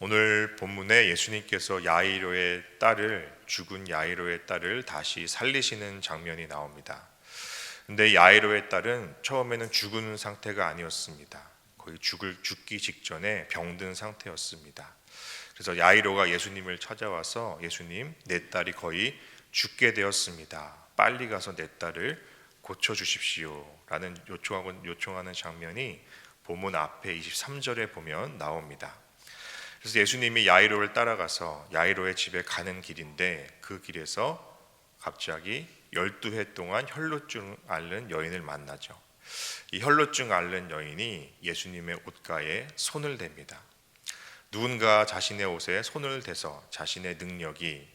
오늘 본문에 예수님께서 야이로의 딸을 죽은 야이로의 딸을 다시 살리시는 장면이 나옵니다. 근데 야이로의 딸은 처음에는 죽은 상태가 아니었습니다. 거의 죽을 죽기 직전에 병든 상태였습니다. 그래서 야이로가 예수님을 찾아와서 예수님 내 딸이 거의 죽게 되었습니다. 빨리 가서 내 딸을 고쳐 주십시오라는 요청하고 요청하는 장면이 본문 앞에 23절에 보면 나옵니다. 그래서 예수님이 야이로를 따라가서 야이로의 집에 가는 길인데 그 길에서 갑자기 12해 동안 혈루증 앓는 여인을 만나죠. 이 혈루증 앓는 여인이 예수님의 옷가에 손을 댑니다. 누군가 자신의 옷에 손을 대서 자신의 능력이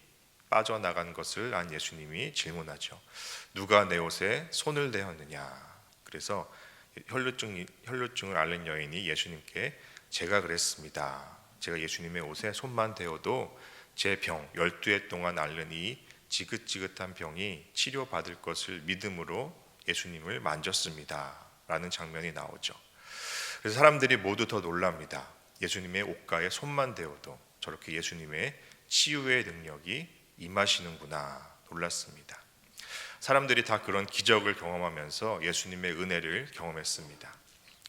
빠져나간 것을 안 예수님이 질문하죠. 누가 내 옷에 손을 대었느냐? 그래서 혈루증 혈루증을 앓는 여인이 예수님께 제가 그랬습니다. 제가 예수님의 옷에 손만 대어도 제병 12해 동안 앓는 이 지긋지긋한 병이 치료받을 것을 믿음으로 예수님을 만졌습니다. 라는 장면이 나오죠. 그래서 사람들이 모두 더 놀랍니다. 예수님의 옷가에 손만 대어도 저렇게 예수님의 치유의 능력이 임하시는구나 놀랐습니다. 사람들이 다 그런 기적을 경험하면서 예수님의 은혜를 경험했습니다.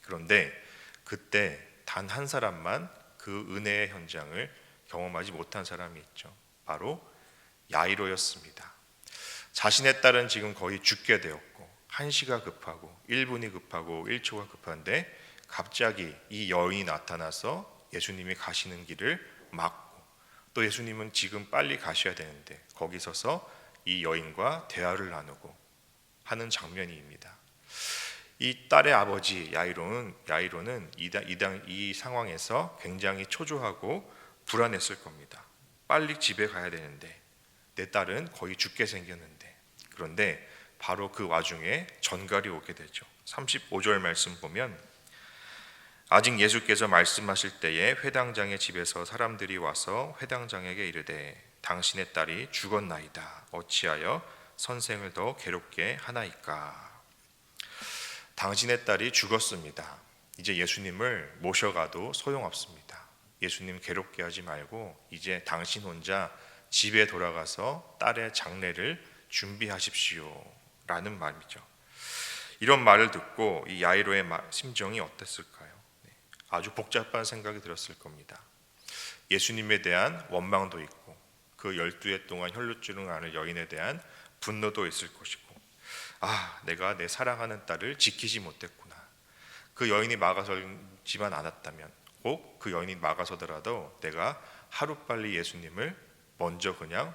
그런데 그때 단 한 사람만 그 은혜의 현장을 경험하지 못한 사람이 있죠. 바로 야이로였습니다. 자신의 딸은 지금 거의 죽게 되었고 한시가 급하고 1분이 급하고 1초가 급한데 갑자기 이 여인이 나타나서 예수님이 가시는 길을 막고 또 예수님은 지금 빨리 가셔야 되는데 거기 서서 이 여인과 대화를 나누고 하는 장면입니다. 이 딸의 아버지 야이로는 야이로는 이, 당, 이 상황에서 굉장히 초조하고 불안했을 겁니다. 빨리 집에 가야 되는데 내 딸은 거의 죽게 생겼는데 그런데 바로 그 와중에 전갈이 오게 되죠. 35절 말씀 보면 아직 예수께서 말씀하실 때에 회당장의 집에서 사람들이 와서 회당장에게 이르되 당신의 딸이 죽었나이다. 어찌하여 선생을 더 괴롭게 하나이까? 당신의 딸이 죽었습니다. 이제 예수님을 모셔가도 소용없습니다. 예수님 괴롭게 하지 말고 이제 당신 혼자 집에 돌아가서 딸의 장례를 준비하십시오. 라는 말이죠. 이런 말을 듣고 이 야이로의 심정이 어땠을까요? 네, 아주 복잡한 생각이 들었을 겁니다. 예수님에 대한 원망도 있고 그 12해 동안 혈루증을 앓는 여인에 대한 분노도 있을 것이고 아, 내가 내 사랑하는 딸을 지키지 못했구나. 그 여인이 막아서지만 않았다면, 꼭그 여인이 막아서더라도 내가 하루빨리 예수님을 먼저 그냥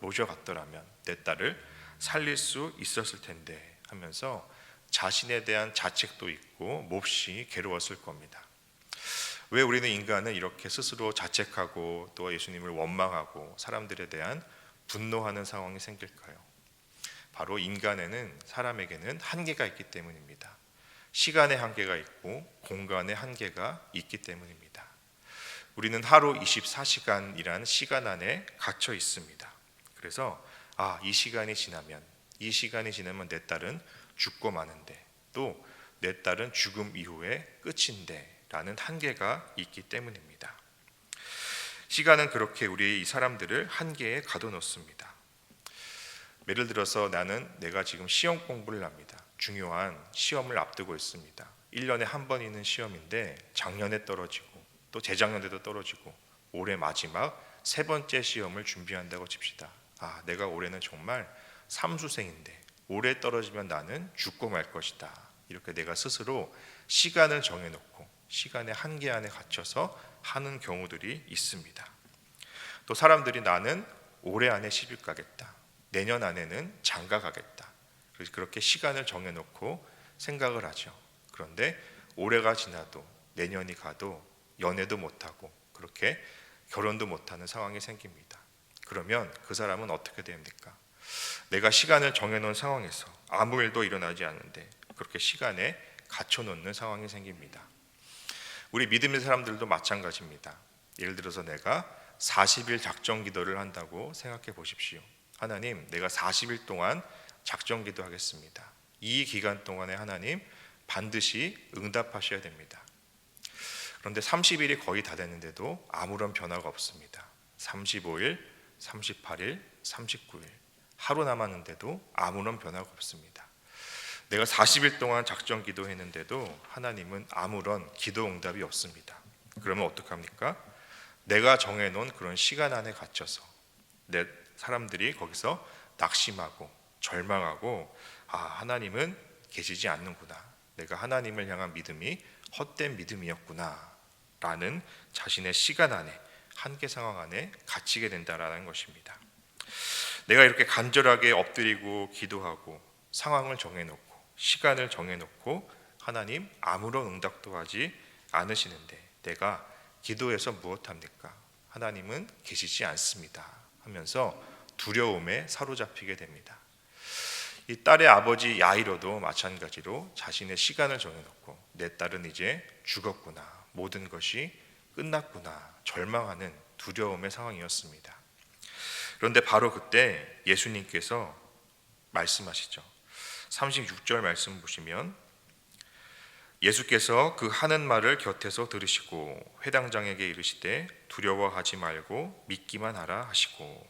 모셔갔더라면 내 딸을 살릴 수 있었을 텐데 하면서 자신에 대한 자책도 있고 몹시 괴로웠을 겁니다. 왜 우리는 인간은 이렇게 스스로 자책하고 또 예수님을 원망하고 사람들에 대한 분노하는 상황이 생길까요? 바로 인간에는 사람에게는 한계가 있기 때문입니다. 시간의 한계가 있고 공간의 한계가 있기 때문입니다. 우리는 하루 24시간이라는 시간 안에 갇혀 있습니다. 그래서 아, 이 시간이 지나면 이 시간이 지나면 내 딸은 죽고 마는데 또 내 딸은 죽음 이후에 끝인데 라는 한계가 있기 때문입니다. 시간은 그렇게 우리 이 사람들을 한계에 가둬놓습니다. 예를 들어서 나는 내가 지금 시험 공부를 합니다. 중요한 시험을 앞두고 있습니다. 1년에 한 번 있는 시험인데 작년에 떨어지고 또 재작년에도 떨어지고 올해 마지막 세 번째 시험을 준비한다고 칩시다. 아, 내가 올해는 정말 삼수생인데 올해 떨어지면 나는 죽고 말 것이다. 이렇게 내가 스스로 시간을 정해놓고 시간의 한계 안에 갇혀서 하는 경우들이 있습니다. 또 사람들이 나는 올해 안에 시집 가겠다. 내년 안에는 장가 가겠다. 그렇게 시간을 정해놓고 생각을 하죠. 그런데 올해가 지나도 내년이 가도 연애도 못하고 그렇게 결혼도 못하는 상황이 생깁니다. 그러면 그 사람은 어떻게 됩니까? 내가 시간을 정해놓은 상황에서 아무 일도 일어나지 않는데 그렇게 시간에 갇혀놓는 상황이 생깁니다. 우리 믿음의 사람들도 마찬가지입니다. 예를 들어서 내가 40일 작정 기도를 한다고 생각해 보십시오. 하나님, 내가 40일 동안 작정 기도하겠습니다. 이 기간 동안에 하나님 반드시 응답하셔야 됩니다. 그런데 30일이 거의 다 됐는데도 아무런 변화가 없습니다. 35일, 38일, 39일 하루 남았는데도 아무런 변화가 없습니다. 내가 40일 동안 작정 기도했는데도 하나님은 아무런 기도 응답이 없습니다. 그러면 어떡합니까? 내가 정해놓은 그런 시간 안에 갇혀서 내 사람들이 거기서 낙심하고 절망하고 아 하나님은 계시지 않는구나. 내가 하나님을 향한 믿음이 헛된 믿음이었구나라는 자신의 시간 안에 한계 상황 안에 갇히게 된다라는 것입니다. 내가 이렇게 간절하게 엎드리고 기도하고 상황을 정해놓고 시간을 정해놓고 하나님 아무런 응답도 하지 않으시는데 내가 기도해서 무엇합니까? 하나님은 계시지 않습니다. 하면서 두려움에 사로잡히게 됩니다. 이 딸의 아버지 야이로도 마찬가지로 자신의 시간을 정해놓고 내 딸은 이제 죽었구나 모든 것이 끝났구나 절망하는 두려움의 상황이었습니다. 그런데 바로 그때 예수님께서 말씀하시죠. 36절 말씀 보시면 예수께서 그 하는 말을 곁에서 들으시고 회당장에게 이르시되 두려워하지 말고 믿기만 하라 하시고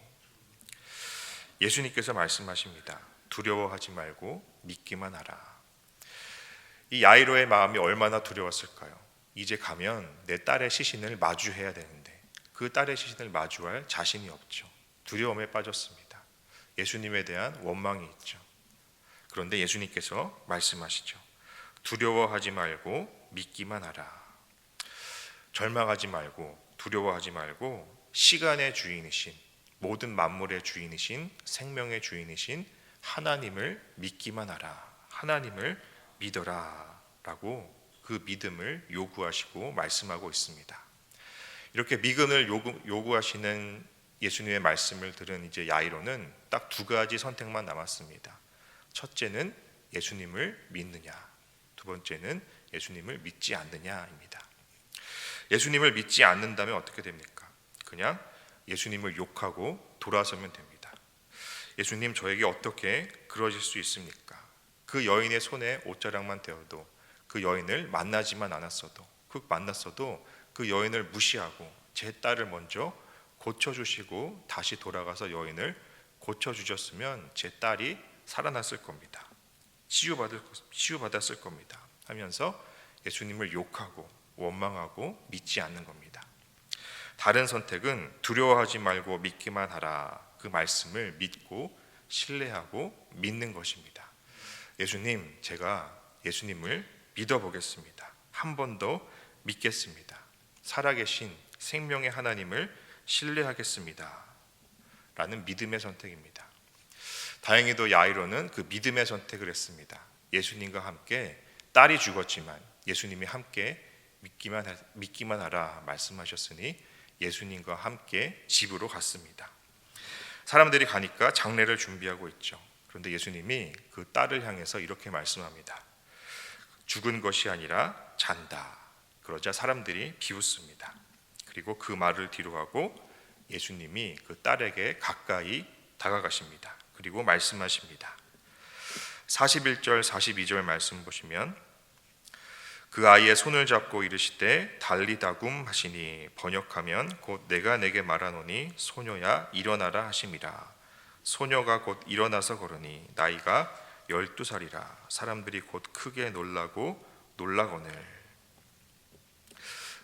예수님께서 말씀하십니다. 두려워하지 말고 믿기만 하라. 이 야이로의 마음이 얼마나 두려웠을까요? 이제 가면 내 딸의 시신을 마주해야 되는데 그 딸의 시신을 마주할 자신이 없죠. 두려움에 빠졌습니다. 예수님에 대한 원망이 있죠. 그런데 예수님께서 말씀하시죠. 두려워하지 말고 믿기만 하라. 절망하지 말고 두려워하지 말고 시간의 주인이신 모든 만물의 주인이신 생명의 주인이신 하나님을 믿기만 하라. 하나님을 믿어라라고 그 믿음을 요구하시고 말씀하고 있습니다. 이렇게 믿음을 요구, 요구하시는 예수님의 말씀을 들은 이제 야이로는 딱 두 가지 선택만 남았습니다. 첫째는 예수님을 믿느냐, 두 번째는 예수님을 믿지 않느냐입니다. 예수님을 믿지 않는다면 어떻게 됩니까? 그냥 예수님을 욕하고 돌아서면 됩니다. 예수님 저에게 어떻게 그러실 수 있습니까? 그 여인의 손에 옷자락만 대어도 그 여인을 만나지만 않았어도 그 만났어도 그 여인을 무시하고 제 딸을 먼저 고쳐주시고 다시 돌아가서 여인을 고쳐주셨으면 제 딸이 살아났을 겁니다. 치유받을, 치유받았을 겁니다. 하면서 예수님을 욕하고 원망하고 믿지 않는 겁니다. 다른 선택은 두려워하지 말고 믿기만 하라. 그 말씀을 믿고 신뢰하고 믿는 것입니다. 예수님, 제가 예수님을 믿어보겠습니다. 한 번 더 믿겠습니다. 살아계신 생명의 하나님을 신뢰하겠습니다. 라는 믿음의 선택입니다. 다행히도 야이로는 그 믿음의 선택을 했습니다. 예수님과 함께 딸이 죽었지만 예수님이 함께 믿기만 믿기만 하라 말씀하셨으니 예수님과 함께 집으로 갔습니다. 사람들이 가니까 장례를 준비하고 있죠. 그런데 예수님이 그 딸을 향해서 이렇게 말씀합니다. 죽은 것이 아니라 잔다. 그러자 사람들이 비웃습니다. 그리고 그 말을 뒤로하고 예수님이 그 딸에게 가까이 다가가십니다. 그리고 말씀하십니다. 41절 42절 말씀 보시면 그 아이의 손을 잡고 이르시되 달리다굼 하시니 번역하면 곧 내가 내게 말하노니 소녀야 일어나라 하심이라 소녀가 곧 일어나서 걸으니 나이가 열두 살이라 사람들이 곧 크게 놀라고 놀라거늘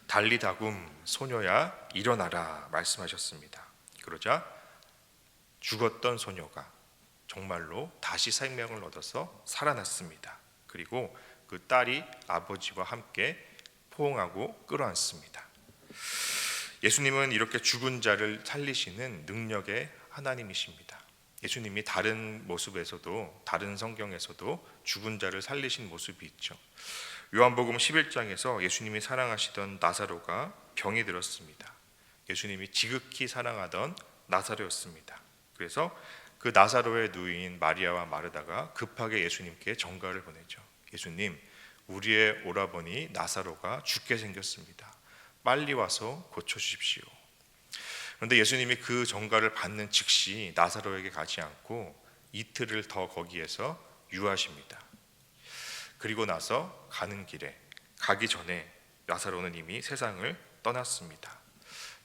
달리다굼 소녀야 일어나라 말씀하셨습니다. 그러자 죽었던 소녀가 정말로 다시 생명을 얻어서 살아났습니다. 그리고 그 딸이 아버지와 함께 포옹하고 끌어안습니다. 예수님은 이렇게 죽은 자를 살리시는 능력의 하나님이십니다. 예수님이 다른 모습에서도 다른 성경에서도 죽은 자를 살리신 모습이 있죠. 요한복음 11장에서 예수님이 사랑하시던 나사로가 병이 들었습니다. 예수님이 지극히 사랑하던 나사로였습니다. 그래서 그 나사로의 누이인 마리아와 마르다가 급하게 예수님께 전가를 보내죠. 예수님, 우리의 오라버니 나사로가 죽게 생겼습니다. 빨리 와서 고쳐 주십시오. 그런데 예수님이 그 전가를 받는 즉시 나사로에게 가지 않고 이틀을 더 거기에서 유하십니다. 그리고 나서 가는 길에 가기 전에 나사로는 이미 세상을 떠났습니다.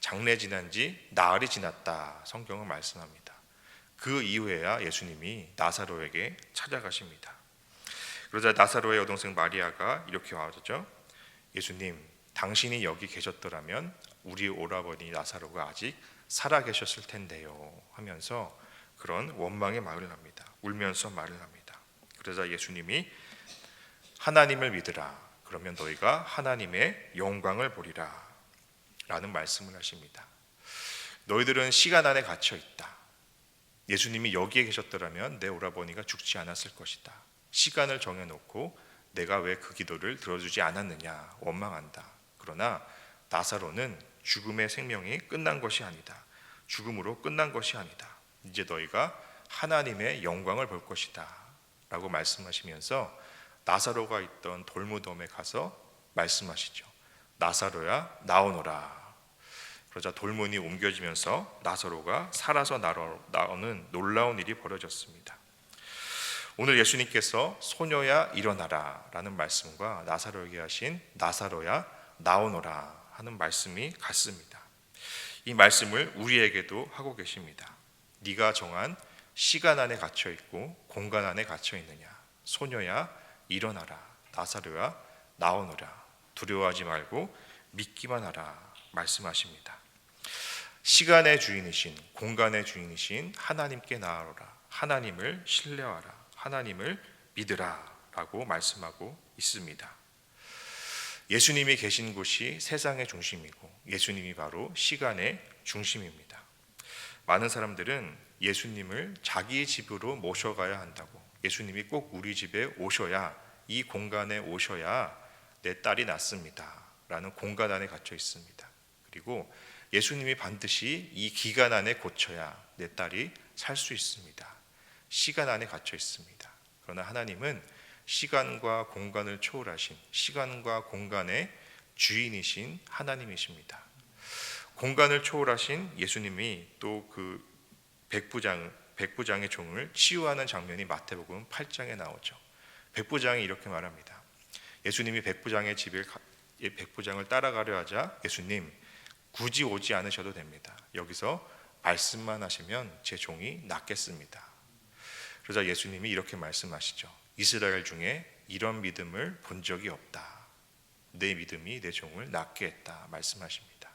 장례 지난 지 나흘이 지났다. 성경은 말씀합니다. 그 이후에야 예수님이 나사로에게 찾아가십니다. 그러자 나사로의 여동생 마리아가 이렇게 와죠. 예수님, 당신이 여기 계셨더라면 우리 오라버니 나사로가 아직 살아 계셨을 텐데요. 하면서 그런 원망의 말을 합니다. 울면서 말을 합니다. 그러자 예수님이 하나님을 믿으라. 그러면 너희가 하나님의 영광을 보리라. 라는 말씀을 하십니다. 너희들은 시간 안에 갇혀 있다. 예수님이 여기에 계셨더라면 내 오라버니가 죽지 않았을 것이다. 시간을 정해놓고 내가 왜 그 기도를 들어주지 않았느냐 원망한다. 그러나 나사로는 죽음의 생명이 끝난 것이 아니다. 죽음으로 끝난 것이 아니다. 이제 너희가 하나님의 영광을 볼 것이다. 라고 말씀하시면서 나사로가 있던 돌무덤에 가서 말씀하시죠. 나사로야 나오너라. 그러자 돌문이 옮겨지면서 나사로가 살아서 나오는 놀라운 일이 벌어졌습니다. 오늘 예수님께서 소녀야 일어나라라는 말씀과 나사로에게 하신 나사로야 나오너라 하는 말씀이 같습니다. 이 말씀을 우리에게도 하고 계십니다. 네가 정한 시간 안에 갇혀 있고 공간 안에 갇혀 있느냐? 소녀야 일어나라. 나사로야 나오너라. 두려워하지 말고 믿기만 하라 말씀하십니다. 시간의 주인이신 공간의 주인이신 하나님께 나아오라. 하나님을 신뢰하라. 하나님을 믿으라라고 말씀하고 있습니다. 예수님이 계신 곳이 세상의 중심이고 예수님이 바로 시간의 중심입니다. 많은 사람들은 예수님을 자기 집으로 모셔가야 한다고 예수님이 꼭 우리 집에 오셔야 이 공간에 오셔야 내 딸이 낫습니다. 라는 공간 안에 갇혀 있습니다. 그리고 예수님이 반드시 이 기간 안에 고쳐야 내 딸이 살 수 있습니다. 시간 안에 갇혀 있습니다. 그러나 하나님은 시간과 공간을 초월하신 시간과 공간의 주인이신 하나님이십니다. 공간을 초월하신 예수님이 또 그 백부장 백부장의 종을 치유하는 장면이 마태복음 8장에 나오죠. 백부장이 이렇게 말합니다. 예수님이 백부장의 집에 백부장을 따라가려 하자 예수님 굳이 오지 않으셔도 됩니다. 여기서 말씀만 하시면 제 종이 낫겠습니다. 그러자 예수님이 이렇게 말씀하시죠. 이스라엘 중에 이런 믿음을 본 적이 없다. 내 믿음이 내 종을 낫게 했다. 말씀하십니다.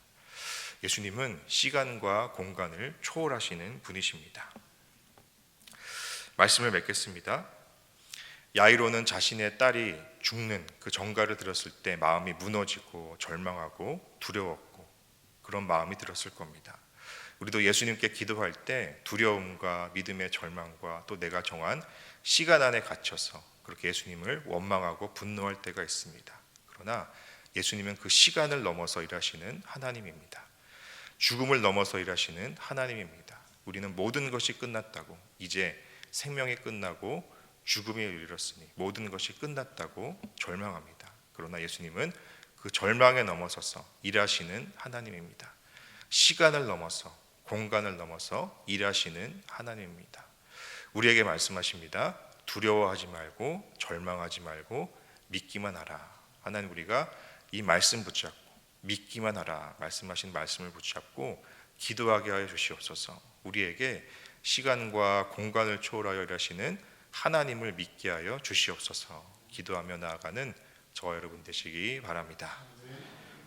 예수님은 시간과 공간을 초월하시는 분이십니다. 말씀을 맺겠습니다. 야이로는 자신의 딸이 죽는 그 정가를 들었을 때 마음이 무너지고 절망하고 두려웠고 그런 마음이 들었을 겁니다. 우리도 예수님께 기도할 때 두려움과 믿음의 절망과 또 내가 정한 시간 안에 갇혀서 그렇게 예수님을 원망하고 분노할 때가 있습니다. 그러나 예수님은 그 시간을 넘어서 일하시는 하나님입니다. 죽음을 넘어서 일하시는 하나님입니다. 우리는 모든 것이 끝났다고 이제 생명이 끝나고 죽음에 이르렀으니 모든 것이 끝났다고 절망합니다. 그러나 예수님은 그 절망에 넘어서서 일하시는 하나님입니다. 시간을 넘어서 공간을 넘어서 일하시는 하나님입니다. 우리에게 말씀하십니다. 두려워하지 말고 절망하지 말고 믿기만 하라. 하나님 우리가 이 말씀 붙잡고 믿기만 하라 말씀하신 말씀을 붙잡고 기도하게 하여 주시옵소서. 우리에게 시간과 공간을 초월하여 일하시는 하나님을 믿게 하여 주시옵소서. 기도하며 나아가는 저와 여러분 되시기 바랍니다.